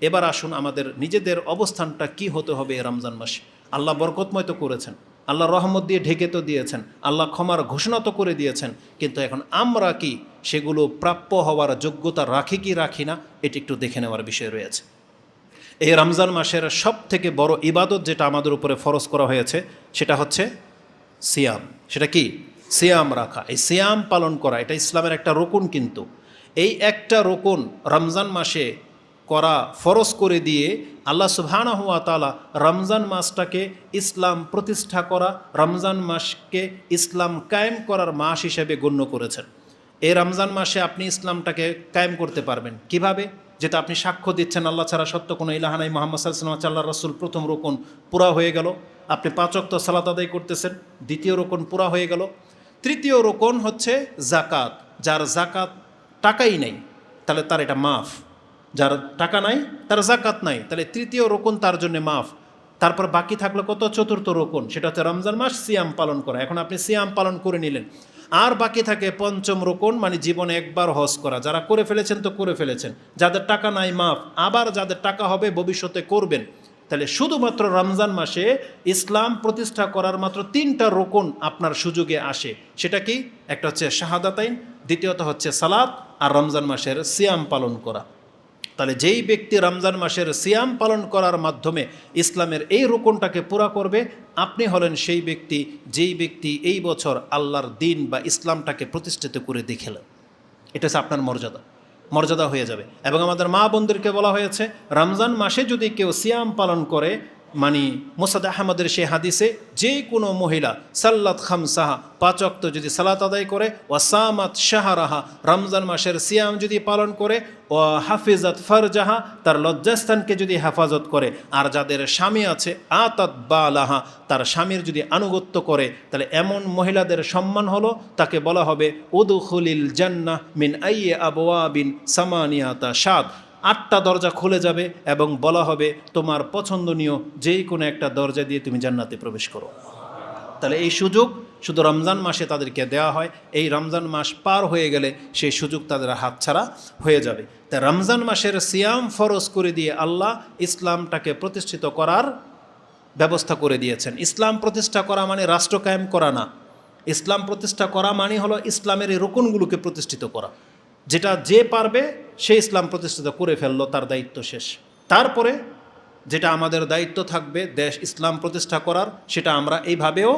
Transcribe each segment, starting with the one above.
এবার আসুন আমাদের নিজেদের অবস্থানটা কি হতে হবে এই রমজান মাসে? আল্লাহ বরকতময় তো করেছেন। আল্লাহ রহমত দিয়ে ঢেকে তো দিয়েছেন। আল্লাহ ক্ষমার ঘোষণা তো করে দিয়েছেন। কিন্তু এখন আমরা কি সেগুলো প্রাপ্য হওয়ার যোগ্যতা রাখি কি রাখি না, এটি একটু দেখে নেওয়ার বিষয় রয়েছে। এই রমজান মাসের সব থেকে বড় ইবাদত যেটা আমাদের উপরে ফরজ করা হয়েছে, সেটা হচ্ছে সিয়াম। সেটা কি? সিয়াম রাখা। এই সিয়াম পালন করা, এটা ইসলামের একটা রোকন কিন্তু। এই একটা রোকন রমজান মাসে করা ফরজ করে দিয়ে আল্লাহ সুবহানা হুয়া তালা রমজান মাসটাকে ইসলাম প্রতিষ্ঠা করা, রমজান মাসকে ইসলাম কায়েম করার মাস হিসেবে গণ্য করেছেন। এই রমজান মাসে আপনি ইসলামটাকে কায়েম করতে পারবেন। কীভাবে? যেটা আপনি সাক্ষ্য দিচ্ছেন, আল্লাহ ছাড়া সত্য কোনো ইলাহানাই মোহাম্মদ সাল্লাম আল্লাহ রসুল প্রথম রোকন পুরা হয়ে গেল। আপনি পাঁচক্ত সালাত আদায় করতেছেন, দ্বিতীয় রোকন পুরা হয়ে গেল। তৃতীয় রোকন হচ্ছে জাকাত যার জাকাত টাকাই নেই, তাহলে তার এটা মাফ। যার টাকা নাই, তার জাকাত নাই, তাহলে তৃতীয় রোকন তার জন্য মাফ। তারপর বাকি থাকল কত? চতুর্থ রোকন, সেটা হচ্ছে রমজান মাস, সিয়াম পালন করা। এখন আপনি সিয়াম পালন করে নিলেন। আর বাকি থাকে পঞ্চম রোকন মানে জীবনে একবার হজ করা। যারা করে ফেলেছেন তো করে ফেলেছেন। যাদের টাকা নাই, মাফ। আবার যাদের টাকা হবে, ভবিষ্যতে করবেন। তাহলে শুধুমাত্র রমজান মাসে ইসলাম প্রতিষ্ঠা করার মাত্র তিনটা রোকন আপনার সুযোগে আসে। সেটা কি? একটা হচ্ছে শাহাদাতাইন, দ্বিতীয়ত হচ্ছে সালাত, আর রমজান মাসের সিয়াম পালন করা। তাহলে যেই ব্যক্তি রমজান মাসের সিয়াম পালন করার মাধ্যমে ইসলামের এই রোকনটাকে পুরা করবে, আপনি হলেন সেই ব্যক্তি যেই ব্যক্তি এই বছর আল্লাহর দিন বা ইসলামটাকে প্রতিষ্ঠিত করে দেখেলেন এটা হচ্ছে আপনার মর্যাদা। মর্যাদা হয়ে যাবে। এবং আমাদের মা বোনদেরকে বলা হয়েছে, রমজান মাসে যদি কেউ সিয়াম পালন করে মানে মোসাদ আহমদের সে হাদিসে যে কোনো মহিলা সাল্লাত খাম খামসাহা পাচক্ত যদি সালাত আদায় করে ওয়াসামাত শাহরাহা, রমজান মাসের সিয়াম যদি পালন করে ও হাফিজাত ফারজাহা, তার লজ্জাস্থানকে যদি হেফাজত করে, আর যাদের স্বামী আছে, আতাত বালাহা, তার স্বামীর যদি আনুগত্য করে, তাহলে এমন মহিলাদের সম্মান হলো, তাকে বলা হবে উদুখুলিল জান্নাহ মিন আইয়ে আবওয়াবিন সামানিয়াতা সাদ আটটা দরজা খুলে যাবে এবং বলা হবে, তোমার পছন্দনীয় যেই কোনো একটা দরজা দিয়ে তুমি জান্নাতে প্রবেশ করো। তাহলে এই সুযোগ শুধু রমজান মাসে তাদেরকে দেওয়া হয়। এই রমজান মাস পার হয়ে গেলে সেই সুযোগ তাদের হাতছাড়া হয়ে যাবে। তা রমজান মাসের সিয়াম ফরজ করে দিয়ে আল্লাহ ইসলামটাকে প্রতিষ্ঠিত করার ব্যবস্থা করে দিয়েছেন। ইসলাম প্রতিষ্ঠা করা মানে রাষ্ট্র কায়েম করা না। ইসলাম প্রতিষ্ঠা করা মানে হলো ইসলামের এই রোকনগুলোকে প্রতিষ্ঠিত করা। যেটা যে পারবে, সে ইসলাম প্রতিষ্ঠিত করে ফেলল, তার দায়িত্ব শেষ। তারপরে যেটা আমাদের দায়িত্ব থাকবে, দেশ ইসলাম প্রতিষ্ঠা করার, সেটা আমরা এইভাবেও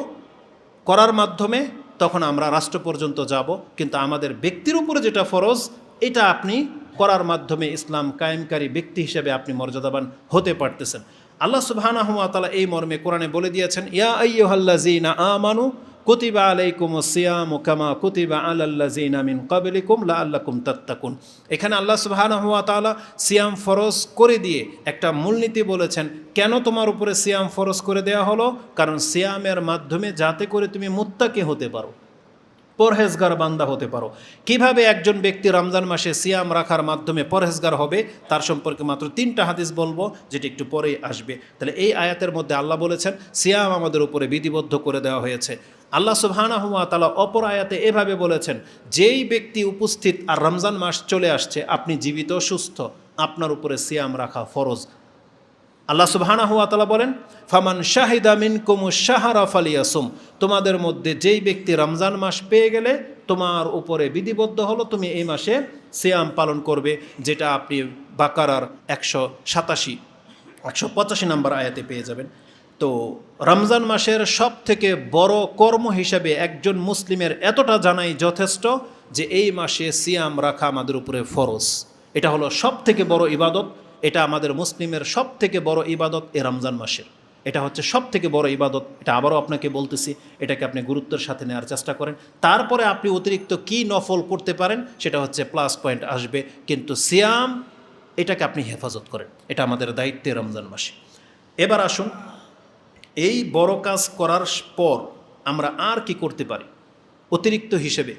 করার মাধ্যমে তখন আমরা রাষ্ট্র পর্যন্ত যাব। কিন্তু আমাদের ব্যক্তির উপরে যেটা ফরজ, এটা আপনি করার মাধ্যমে ইসলাম কায়েমকারী ব্যক্তি হিসেবে আপনি মর্যাদাবান হতে পারতেছেন। আল্লাহ সুবাহানহমাতালা এই মর্মে কোরআনে বলে দিয়েছেন, ইয়া আইয়ুহাল্লাযীনা আমানু কুতিবা আলাইকুম সিয়াম কামা কুতিবা আলাল্লাযীনা মিন ক্বাবলিকুম লাআল্লাকুম তাত্তাকুন। এখানে আল্লাহ সুবহানাহু ওয়া তাআলা সিয়াম ফরজ করে দিয়ে একটা মূলনীতি বলেছেন, কেন তোমার উপরে সিয়াম ফরজ করে দেয়া হলো? কারণ সিয়ামের মাধ্যমে যাতে করে তুমি মুত্তাকি হতে পারো, পরহেজগার বান্দা হতে পারো। কীভাবে একজন ব্যক্তি রমজান মাসে সিয়াম রাখার মাধ্যমে পরহেজগার হবে, তার সম্পর্কে মাত্র তিনটা হাদিস বলব, যেটি একটু পরেই আসবে। তাহলে এই আয়াতের মধ্যে আল্লাহ বলেছেন, সিয়াম আমাদের উপরে বিধিবদ্ধ করে দেওয়া হয়েছে। আল্লাহ সুবহানা হুয়া তালা অপর আয়াতে এভাবে বলেছেন, যেই ব্যক্তি উপস্থিত আর রমজান মাস চলে আসছে, আপনি জীবিত, সুস্থ, আপনার উপরে সিয়াম রাখা ফরজ। আল্লাহ সুবহানা হুয়া তালা বলেন, ফামান শাহিদা মিন কুমু শাহারা ফালিয়াসুম। তোমাদের মধ্যে যেই ব্যক্তি রমজান মাস পেয়ে গেলে, তোমার উপরে বিধিবদ্ধ হলো, তুমি এই মাসে সিয়াম পালন করবে, যেটা আপনি বাকারার একশো সাতাশি, একশো পঁচাশি নম্বর আয়াতে পেয়ে যাবেন। তো রমজান মাসের সব থেকে বড় কর্ম হিসাবে একজন মুসলিমের এতটা জানাই যথেষ্ট যে এই মাসে সিয়াম রাখা আমাদের উপরে ফরজ। এটা হলো সব থেকে বড় ইবাদত, এটা আমাদের মুসলিমের সব থেকে বড় ইবাদত এ রমজান মাসের। এটা হচ্ছে সব থেকে বড় ইবাদত, এটা আবারও আপনাকে বলতেছি, এটাকে আপনি গুরুত্বের সাথে নেওয়ার চেষ্টা করেন। তারপরে আপনি অতিরিক্ত কি নফল করতে পারেন সেটা হচ্ছে প্লাস পয়েন্ট আসবে, কিন্তু সিয়াম এটাকে আপনি হেফাজত করেন। এটা আমাদের দায়িত্বে রমজান মাসে। এবার আসুন এই বড় কাজ করার পর আমরা আর কি করতে পারি? অতিরিক্ত হিসেবে।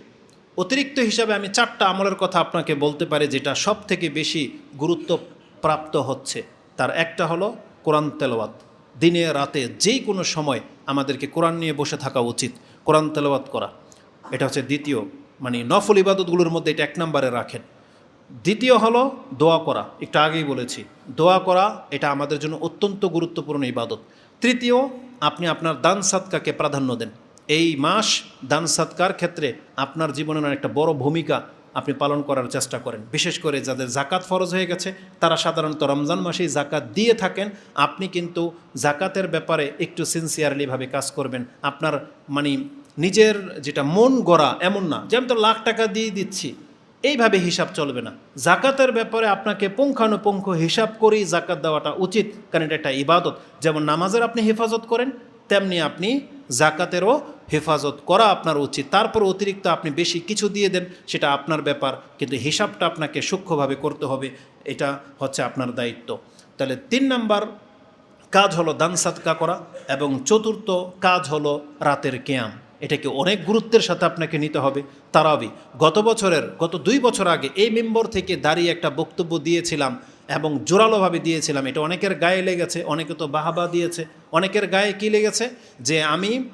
অতিরিক্ত হিসাবে আমি চারটা আমলের কথা আপনাকে বলতে পারি যেটা সব থেকে বেশি গুরুত্ব প্রাপ্ত হচ্ছে। তার একটা হলো কোরআন তেলাওয়াত। দিনে রাতে যে কোনো সময় আমাদেরকে কোরআন নিয়ে বসে থাকা উচিত, কোরআন তেলাওয়াত করা। এটা হচ্ছে দ্বিতীয় মানে নফল ইবাদতগুলোর মধ্যে এটা এক নম্বরে রাখেন। দ্বিতীয় হলো দোয়া করা। একটু আগেই বলেছি, দোয়া করা এটা আমাদের জন্য অত্যন্ত গুরুত্বপূর্ণ ইবাদত। তৃতীয়, আপনি আপনার দান সাদকাকে প্রাধান্য দেন। এই মাস দান সাদকার ক্ষেত্রে আপনার জীবনের একটা বড় ভূমিকা আপনি পালন করার চেষ্টা করেন। বিশেষ করে যাদের জাকাত ফরজ হয়ে গেছে, তারা সাধারণত রমজান মাসেই জাকাত দিয়ে থাকেন। আপনি কিন্তু জাকাতের ব্যাপারে একটু সিনসিয়ারলিভাবে কাজ করবেন। আপনার মানে নিজের যেটা মন গড়া এমন না যে আমি তো লাখ টাকা দিয়ে দিচ্ছি এইভাবে হিসাব চলবে না। জাকাতের ব্যাপারে আপনাকে পুঙ্খানুপুঙ্খ হিসাব করেই জাকাত দেওয়াটা উচিত, কারণ এটা একটা ইবাদত। যেমন নামাজের আপনি হেফাজত করেন, তেমনি আপনি জাকাতেরও হেফাজত করা আপনার উচিত। তারপর অতিরিক্ত আপনি বেশি কিছু দিয়ে দেন, সেটা আপনার ব্যাপার, কিন্তু হিসাবটা আপনাকে সূক্ষ্মভাবে করতে হবে, এটা হচ্ছে আপনার দায়িত্ব। তাহলে তিন নাম্বার কাজ হলো দান সাদকা করা, এবং চতুর্থ কাজ হলো রাতের কেয়াম। এটাকে অনেক গুরুত্বের সাথে আপনাকে নিতে হবে। তারাবি, গত বছরের, গত দুই বছর আগে এই মেম্বর থেকে দাঁড়িয়ে একটা বক্তব্য দিয়েছিলাম এবং জোরালোভাবে দিয়েছিলাম। এটা অনেকের গায়ে লেগেছে, অনেকে তো বাহাবা দিয়েছে। অনেকের গায়ে কি লেগেছে? যে আমি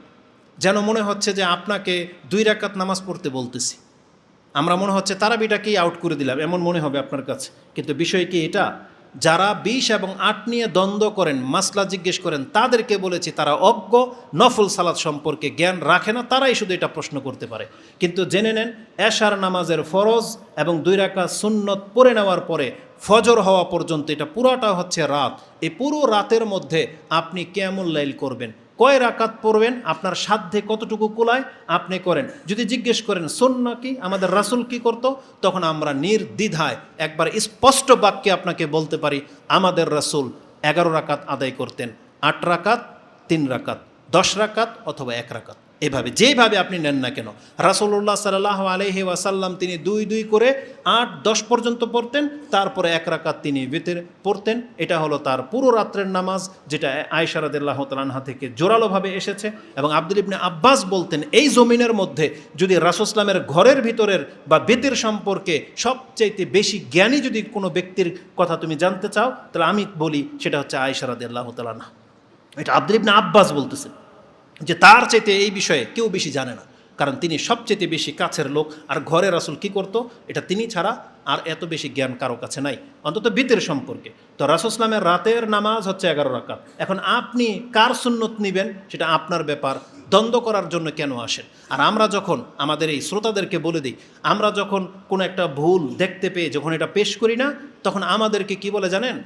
যেন মনে হচ্ছে যে আপনাকে দুই রাকাত নামাজ পড়তে বলতেছি। আমরা মনে হচ্ছে তারাবিটাকেই আউট করে দিলাম, এমন মনে হবে আপনার কাছে। কিন্তু বিষয় কি এটা? যারা বিশ এবং আট নিয়ে দ্বন্দ্ব করেন, মাসলা জিজ্ঞেস করেন, তাদেরকে বলেছি তারা অজ্ঞ, নফল সালাদ সম্পর্কে জ্ঞান রাখে না, তারাই শুধু এটা প্রশ্ন করতে পারে। কিন্তু জেনে নেন, এশার নামাজের ফরজ এবং দুই রাখা সুন্নত পরে নেওয়ার পরে ফজর হওয়া পর্যন্ত এটা পুরাটা হচ্ছে রাত। এই পুরো রাতের মধ্যে আপনি কেমন লাইল করবেন? কয় রাকাত পড়বেন? আপনার সাধ্যে কতটুকু কুলায়? আপনি করেন। যদি জিজ্ঞেস করেন, সন্না কি? আমাদের রাসুল কি করত? তখন আমরা নির্দ্বিধায় একবার স্পষ্ট বাক্যে আপনাকে বলতে পারি, আমাদের রাসুল এগারো রাকাত আদায় করতেন। আট রাকাত, তিন রাকাত, দশ রাকাত অথবা এক রাকাত। এভাবে, যেভাবে আপনি নেন না কেন। রাসুল্লাহ সাল্লাহ আলহি ওয়াসাল্লাম তিনি দুই দুই করে আট, দশ পর্যন্ত পড়তেন, তারপরে এক রাকাত তিনি বেতের পড়তেন। এটা হলো তার পুরো রাত্রের নামাজ, যেটা আয়সারাদুল্লাহ তালানহা থেকে জোরালোভাবে এসেছে। এবং আব্দুল ইবনে আব্বাস বলতেন, এই জমিনের মধ্যে যদি রাসুসলামের ঘরের ভিতরের বা বেতের সম্পর্কে সবচাইতে বেশি জ্ঞানী যদি কোনো ব্যক্তির কথা তুমি জানতে চাও, তাহলে আমি বলি, সেটা হচ্ছে আয়সারাদুল্লাহ তালানহা এটা আব্দুল ইবনে আব্বাস বলতেছেন। যে তার চাইতে এই বিষয়ে কেউ বেশি জানে না। কারণ তিনি সবচেয়ে বেশি কাছের লোক, আর ঘরে রাসুল কি করত? এটা তিনি ছাড়া আর এত বেশি জ্ঞান কারও কাছে নাই, অন্তত বিতের সম্পর্কে। তো রাসুসলামের রাতের নামাজ হচ্ছে এগারো রাকাত। এখন আপনি কার সুন্নত নিবেন? সেটা আপনার ব্যাপার। দ্বন্দ্ব করার জন্য কেন আসেন? আর আমরা যখন আমাদের এই শ্রোতাদেরকে বলে দিই, আমরা যখন কোনো একটা ভুল দেখতে পেয়ে যখন এটা পেশ করি না, তখন আমাদেরকে কি বলে জানেন?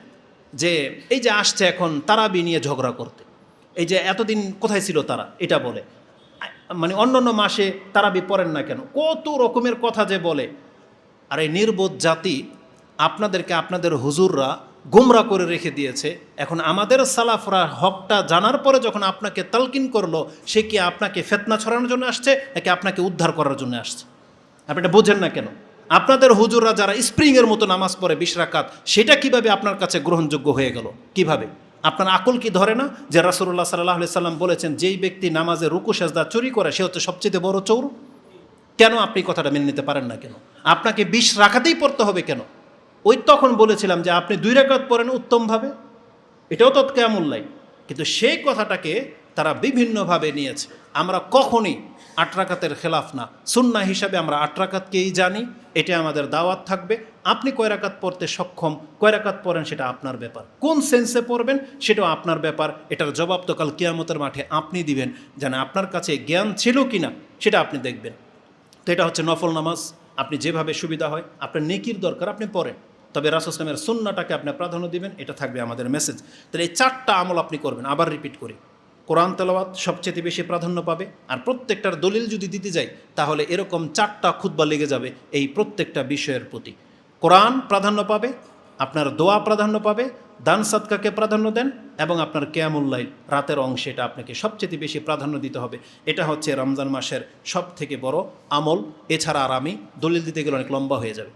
যে এই যে আসছে এখন তারাবি নিয়ে ঝগড়া করতে। এই যে এতদিন কোথায় ছিল তারা? এটা বলে। মানে অন্য অন্য মাসে তারা পড়েন না কেন? কত রকমের কথা যে বলে। আর এই নির্বোধ জাতি আপনাদেরকে আপনাদের হুজুররা গুমরা করে রেখে দিয়েছে। এখন আমাদের সালাফরা হকটা জানার পরে যখন আপনাকে তালকিন করল, সে কি আপনাকে ফেতনা ছড়ানোর জন্য আসছে, নাকি আপনাকে উদ্ধার করার জন্য আসছে? আপনি এটা বোঝেন না কেন? আপনাদের হুজুররা যারা স্প্রিংয়ের মতো নামাজ পড়ে বিশ রাকাত, সেটা কীভাবে আপনার কাছে গ্রহণযোগ্য হয়ে গেল? কীভাবে? আপনার আকল কি ধরে না যে রাসুল্লাহ সাল্লাহ সাল্লাম বলেছেন, যেই ব্যক্তি নামাজে রুকু, সেজদা, চুরি করে, সে হচ্ছে সবচেয়ে বড় চৌর? কেন আপনি কথাটা মেনে নিতে পারেন না কেন? আপনাকে বিষ রাখাতেই পড়তে হবে কেন? ওই তখন বলেছিলাম যে আপনি দুই রেখাত পড়েন উত্তমভাবে। এটাও তৎকে আমল্লাই কিন্তু সেই কথাটাকে তারা বিভিন্নভাবে নিয়েছে। আমরা কখনই আটরাকাতের খেলাফ না। সুন্না হিসাবে আমরা আটরাকাতকেই জানি এটা আমাদের দাওয়াত থাকবে। আপনি কয়রাকাত পড়তে সক্ষম কয়রাকাত পড়েন সেটা আপনার ব্যাপার। কোন সেন্সে পড়বেন সেটাও আপনার ব্যাপার। এটার জবাব তো কাল কিয়ামতের মাঠে আপনি দিবেন, যেন আপনার কাছে জ্ঞান ছিল কি না সেটা আপনি দেখবেন। তো এটা হচ্ছে নফল নামাজ। আপনি যেভাবে সুবিধা হয়, আপনার নেকির দরকার আপনি পড়েন। তবে রাসুসলামের সুন্নাটাকে আপনি প্রাধান্য দিবেন, এটা থাকবে আমাদের মেসেজ তাহলে এই চারটা আমল আপনি করবেন, আবার রিপিট করি। কোরআন তেলাওয়াত সবচেয়ে বেশি প্রাধান্য পাবে। আর প্রত্যেকটার দলিল যদি দিতে যাই, তাহলে এরকম চারটা খুদ্া লেগে যাবে এই প্রত্যেকটা বিষয়ের প্রতি। কোরআন প্রাধান্য পাবে, আপনার দোয়া প্রাধান্য পাবে, দান সাদকাকে প্রাধান্য দেন, এবং আপনার কেয়ামুল্লাইল রাতের অংশে এটা আপনাকে সবচেয়ে বেশি প্রাধান্য দিতে হবে। এটা হচ্ছে রমজান মাসের সব থেকে বড় আমল। এছাড়া আর আমি দলিল দিতে গেলে অনেক লম্বা হয়ে যাবে।